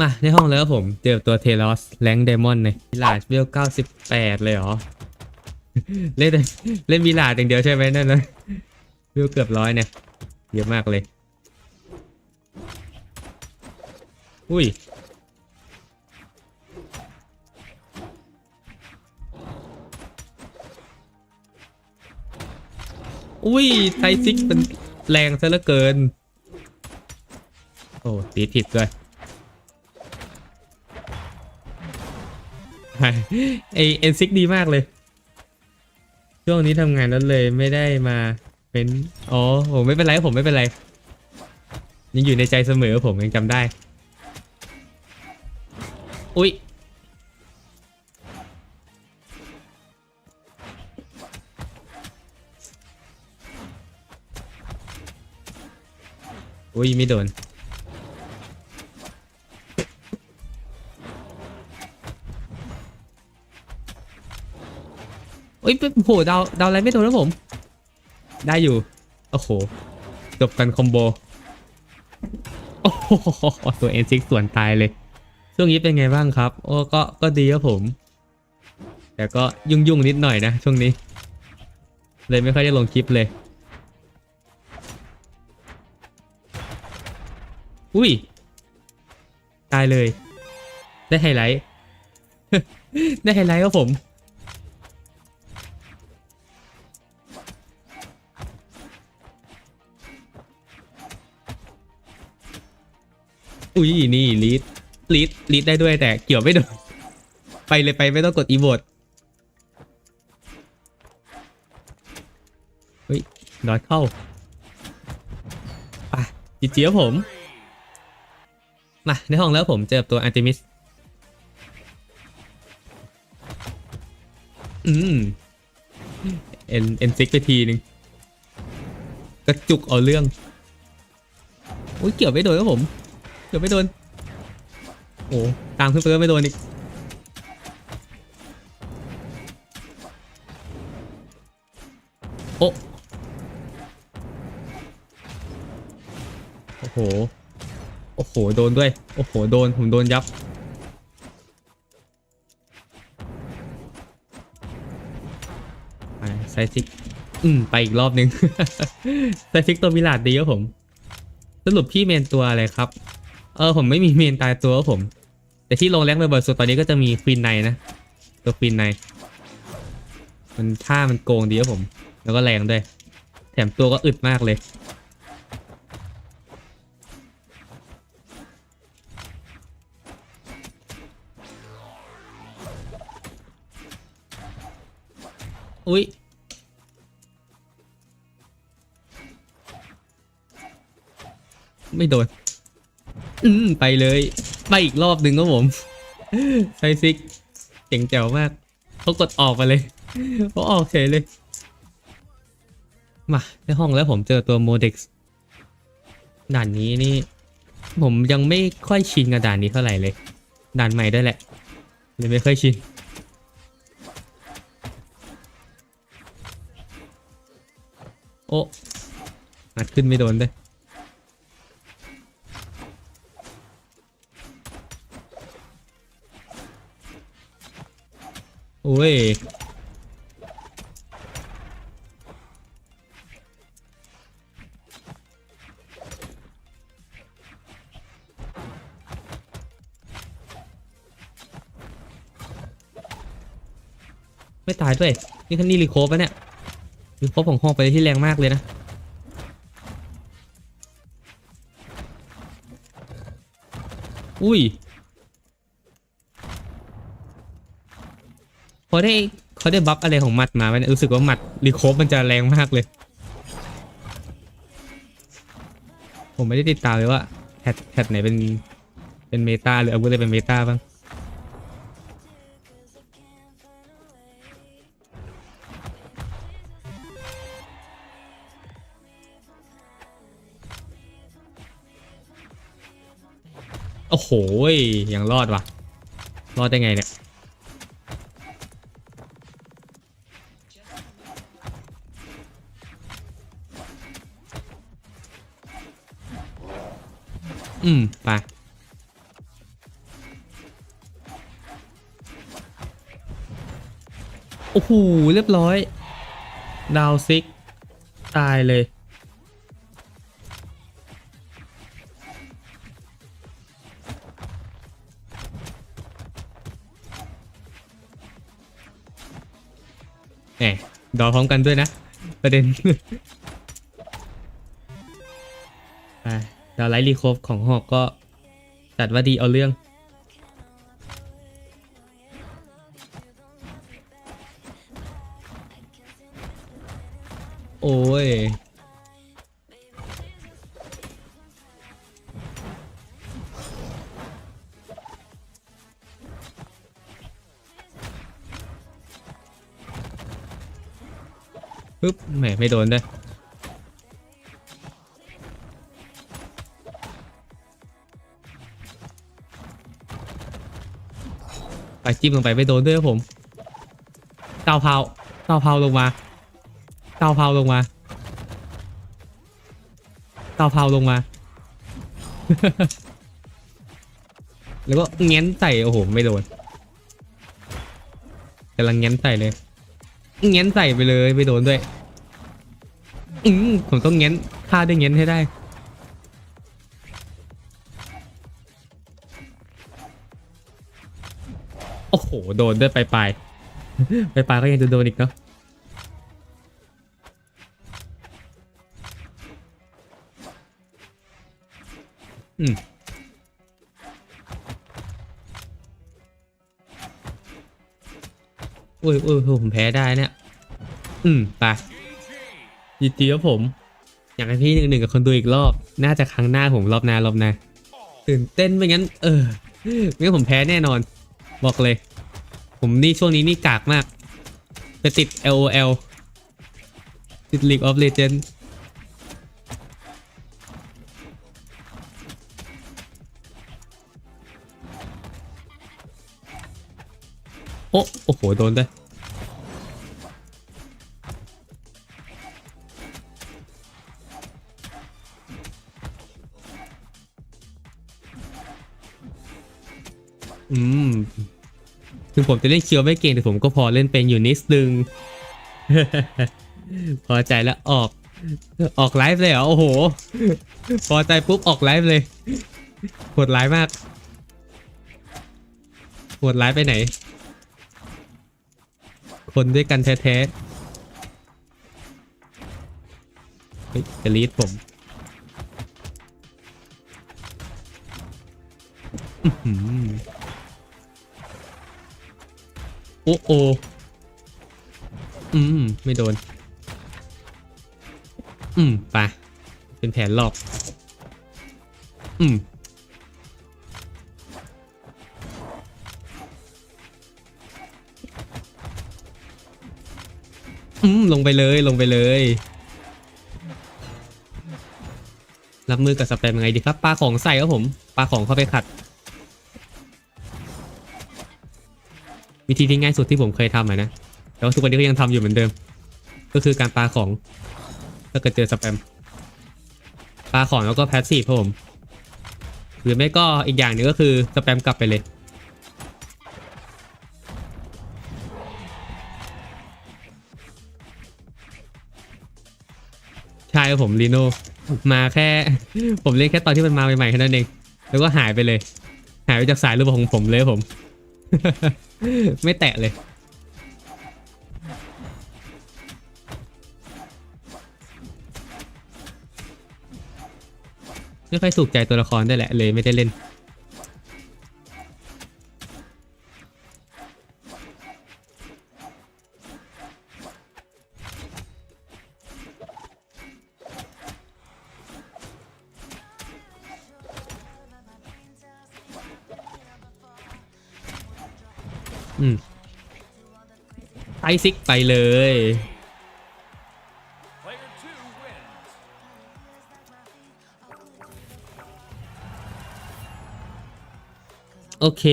มาในห้องแล้วผมเจอตัวเทลอสแรงเดมอนในวิลาดเวล98เลยเหรอ เล่นเล่นวิลาดอย่างเดียวใช่ไหมนั่นนะเวลเกือบร้อยเนี่ย เยอะมากเลย อุ้ย อุ้ยไทซิกเป็นแรงซะเหลือเกิน โอ้ตีผิดด้วย ไอเอ็นซิกดีมากเลย ช่วงนี้ทำงานแล้วเลยไม่ได้มาเป็นอ๋อผมไม่เป็นไรผมไม่เป็นไร ยังอยู่ในใจเสมอผมยังจำได้ อุ๊ยอุ้ยไม่โดน อุ้ยโอ้โหดาวดาวอะไรไม่โดนแล้วผม ได้อยู่ โอ้โห จบกันคอมโบ โอ้โห ตัวเอ็นซิกส่วนตายเลย ช่วงนี้เป็นไงบ้างครับ โอ้ก็ ก็ดีครับผม แต่ก็ยุ่งยุ่งนิดหน่อยนะ ช่วงนี้ เลยไม่ค่อยได้ลงคลิปเลย อุ้ย ตายเลย ได้ไฮไลท์ ได้ไฮไลท์ครับผม อุ้ยนี่ลีดลีดลีดได้ด้วยแต่เกี่ยวไม่โดนไปเลยไปไม่ต้องกดอีโวดเฮ้ยดอดเข้าไปจีเจียผมมาในห้องแล้วผมเจอตัวอันติมิสอืมเอ็นเอ็นซิกไปทีนึงกระจุกเอาเรื่อง อุ้ยเกี่ยวไม่โดนครับผม กี่ยวไม่โดน โอ้ตามขึ้นไปก็ไม่โดนอีก โอ้โอ้โห โอ้โห โดนด้วย โอ้โห โดน ผมโดนยับ ไปไซซิก อืม ไปอีกรอบนึง ไซซิกตัวมิลาดดีครับผม สรุปพี่เมนตัวอะไรครับ เออผมไม่มีเมนตายตัวผม แต่ที่ลงแรงบ่อยๆสุดตอนนี้ก็จะมีควีนไนนะ ตัวควีนไนมันท่ามันโกงดีครับผม แล้วก็แรงด้วย แถมตัวก็อึดมากเลย อุ้ยไม่โดน อืมไปเลยไปอีกรอบหนึ่งครับผมไซซิกเจ๋งแจ๋วมากเขากดออกไปเลยเขาออกเฉยเลย มาในห้องแล้วผมเจอตัวโมเด็กซ์ด่านนี้นี่ ผมยังไม่ค่อยชินกับด่านนี้เท่าไหร่เลย ด่านใหม่ด้วยแหละเลยไม่ค่อยชินโอ้อัดขึ้นไม่โดนด้วย โอ้ยไม่ตายด้วย นี่คันนี่รีโคฟปะเนี่ยรีโคฟของห้องไปที่แรงมากเลยนะ อุ้ย เขาได้เขาได้บัฟอะไรของหมัดมาไหมเนี่ยรู้สึกว่าหมัดรีโคฟมันจะแรงมากเลย ผมไม่ได้ติดตามเลยว่าแพทแพทไหนเป็นเป็นเมตาหรืออาวุธอะไรเป็นเมตาบ้างโอ้โหยยังรอดว่ะรอดได้ไงเนี่ย อืม ไป โอ้โห เรียบร้อย ดาวซิก ตายเลย แหมดอพร้อมกันด้วยนะ ประเด็น ดาวไลท์รีโคฟของหอกก็จัดว่าดีเอาเรื่อง โอ้ย ปึ๊บ แหม ไม่โดนด้วย ไปจิ้มลงไปไม่โดนด้วยผมเตาเผาเตาเผาลงมาเตาเผาลงมาเตาเผาลงมา แล้วก็เงี้ยนใส่โอ้โหไม่โดนกำลังเงี้ยนใส่เลยเงี้ยนใส่ไปเลยไม่โดนด้วยอืมผมต้องเงี้ยนฆ่าด้วยเงี้ยนให้ได้ โอ้โห โดนด้วยไปลายปลายปลายปก็ยังจะโดนอีกเนาะอืมอุ้ยอุ้ยผมแพ้ได้เนี่ย อืมไปยินดีครับผม อยากให้พี่หนึ่งหนึ่งกับคนดูอีกรอบ น่าจะครั้งหน้าผมรอบหน้ารอบหน้าตื่นเต้นไม่งั้น เออไม่งั้นผมแพ้แน่นอน บอกเลย ผมนี่ช่วงนี้นี่กากมาก ไปติด LOL ติด League of Legends โอ้โอ้โห โดนได้อืม ถึงผมจะเล่นเคียวไม่เก่งแต่ผมก็พอเล่นเป็นอยู่นิดนึง พอใจแล้วออก ออกไลฟ์เลยเหรอ โอ้โห พอใจปุ๊บออกไลฟ์เลยโหดร้ายมากโหดร้ายไปไหน คนด้วยกันแท้ๆเฮ้ยจะลีดผม โอ้โออืม ไม่โดน อืมไปเป็นแผนหลอก อืม อืม ลงไปเลยลงไปเลย รับมือกับสแปมยังไงดีครับปลาของใส่ครับผมปลาของเข้าไปขัด วิธีที่ง่ายสุดที่ผมเคยทำอะนะแต่ว่าทุกวันนี้ก็ยังทำอยู่เหมือนเดิม ก็คือการปาของถ้าเกิดเจอสแปมปาของแล้วก็แพสซีฟผม หรือไม่ก็อีกอย่างหนึงก็คือสแปมกลับไปเลยใช่ครับผมลีโนมาแค่ ผมเล่นแค่ตอนที่มันมาใหม่ๆแค่นั้นเอง แล้วก็หายไปเลย หายไปจากสายรูปของผมเลยครับผม ไม่แตะเลย ไม่ค่อยถูกใจตัวละครได้แหละเลยไม่ได้เล่น อืมไอซิกไปเลย โอเค